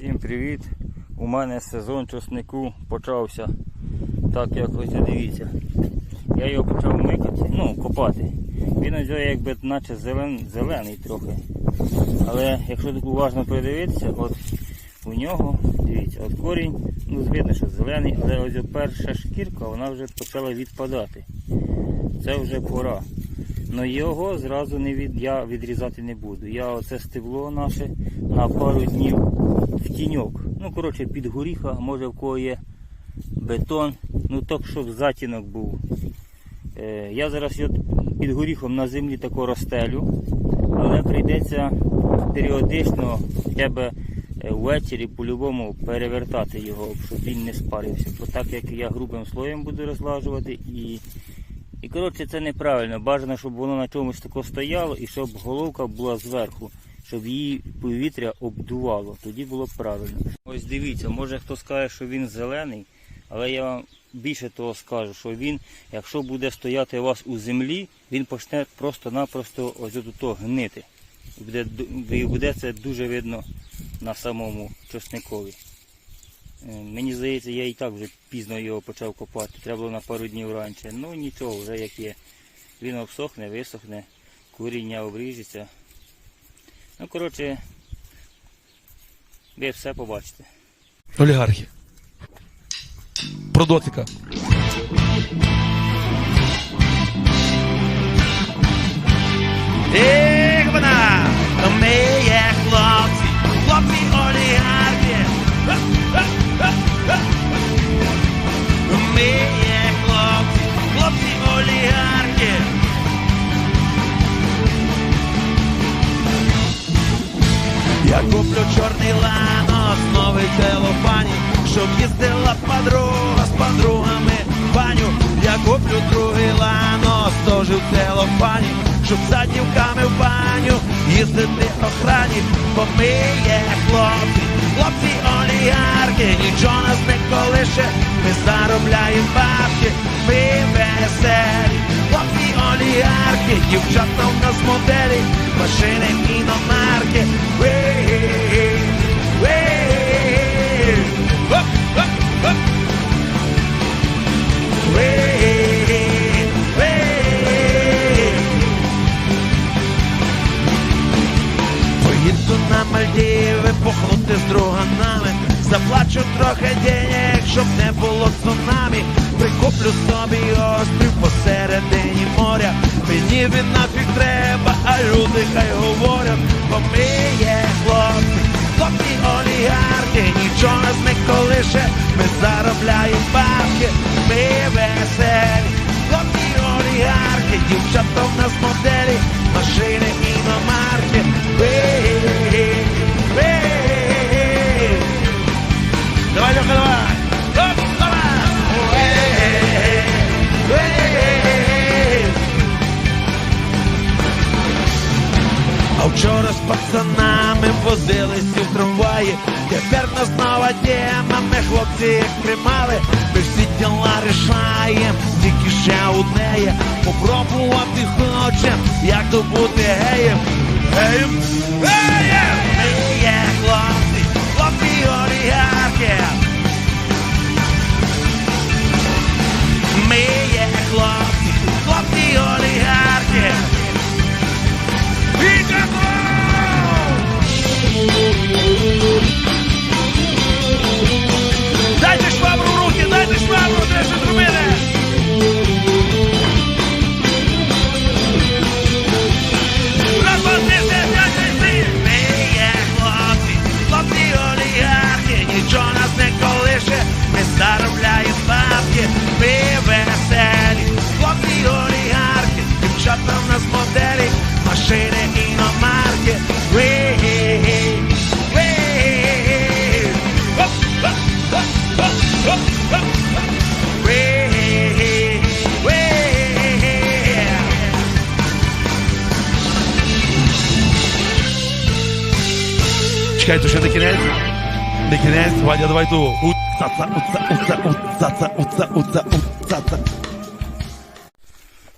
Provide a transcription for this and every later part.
Всім привіт! У мене сезон чеснику почався. Так як ось дивіться. Я його почав микати, ну, копати. Він ось якби наче зелен, зелений трохи. Але якщо так уважно придивитися, от у нього, дивіться, от корінь, ну видно, що зелений, але ось перша шкірка вона вже почала відпадати. Це вже пора. Но його зразу не від, я відрізати не буду. Я оце стебло наше на пару днів в тіньок. Ну, коротше, під горіха, може в кого є бетон. Ну так, щоб затінок був. Е, я зараз під горіхом на землі тако розстелю, але прийдеться періодично хоча б е, ввечері по-любому перевертати його, щоб він не спарився. Бо так як я грубим слоєм буду розлажувати і і коротше це неправильно. Бажано, щоб воно на чомусь тако стояло і щоб головка була зверху, щоб її повітря обдувало. Тоді було б правильно. Ось дивіться, може хто скаже, що він зелений, але я вам більше того скажу, що він, якщо буде стояти у вас у землі, він почне просто-напросто ось тут гнити. І буде, і буде це дуже видно на самому чесникові. Е, Мені здається, я і так вже пізно його почав копати. Треба було на пару днів раніше. Ну нічого, вже як є. Він обсохне, висохне, коріння обріжеться. Ну, коротше, ви все побачите. Олігархи. Про дотика. Щоб їздила подруга з подругами в баню. Я куплю другий ланос, теж в телефоні, щоб за дівками в баню їздити охрані, бо ми є хлопці, хлопці олігархи, нічого нас не колише, ми заробляємо бабки, ми веселі, хлопці олігархи, дівчата в нас моделі, машини Заплачу трохи денег, щоб не було цунамі. Прикуплю собі острів посередині моря. Мені він нафіг треба, а люди хай говорять, бо ми є хлопці, хлопці олігархи, нічого нас не колише, ми заробляємо бабки, ми веселі, хлопці олігархи, дівчата в нас моделі, машини іномарки. Вей, з пацанами возились у трамваї. Тепер нас нова тема, ми хлопці як приймали, Ми всі діла рішаєм, тільки ще одне є. Попробувати хочем, як то бути геєм. Геєм, геєм! Ми є хлопці, хлопці олігархи. Чекай, то ще не кінець? Не кінець, Ваня, давай ту. Уца-ца, уца, уца, уца-ца, уца, уца, уца-ца.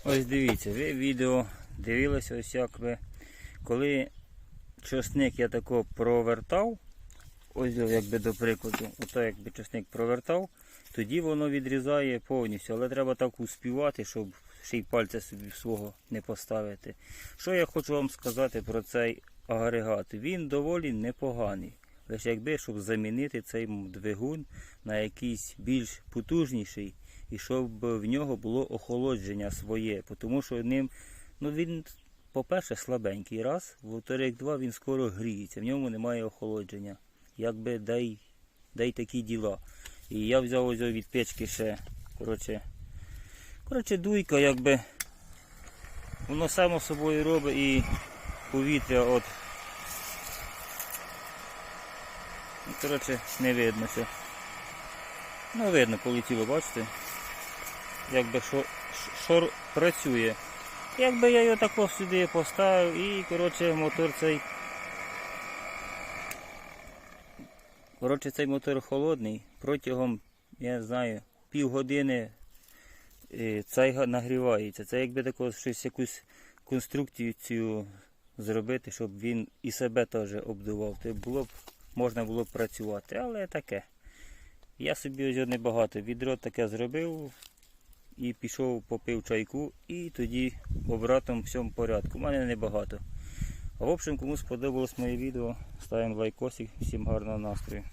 Ось дивіться, ви відео дивилися ось як ви. Коли чосник я тако провертав, ось якби до прикладу, ото якби часник провертав, тоді воно відрізає повністю, але треба так успівати, щоб ще й пальця собі свого не поставити. Що я хочу вам сказати про цей агрегат? Він доволі непоганий. Лише якби, щоб замінити цей двигун на якийсь більш потужніший, і щоб в нього було охолодження своє, тому що ним, ну він, по-перше, слабенький раз, во-вторых, два, він скоро гріється, в ньому немає охолодження. Якби дай, дай такі діла. І я взяв ось від печки ще, коротше, коротше, дуйка, якби воно само собою робить і повітря от. Ну, коротше, не видно ще. Ну, видно, полетіло, бачите? Якби що, що р- працює. Якби я його тако сюди поставив і, коротше, мотор цей. Коротше, цей мотор холодний. Протягом, я не знаю, півгодини е, цей нагрівається. Це якби тако щось якусь конструкцію цю зробити, щоб він і себе теж обдував. То було б, можна було б працювати, але таке. Я собі ось небагато відро таке зробив і пішов, попив чайку, і тоді обратом всьому порядку. У мене небагато. А в общем, кому сподобалось моє відео, ставимо лайкосик, всім гарного настрою.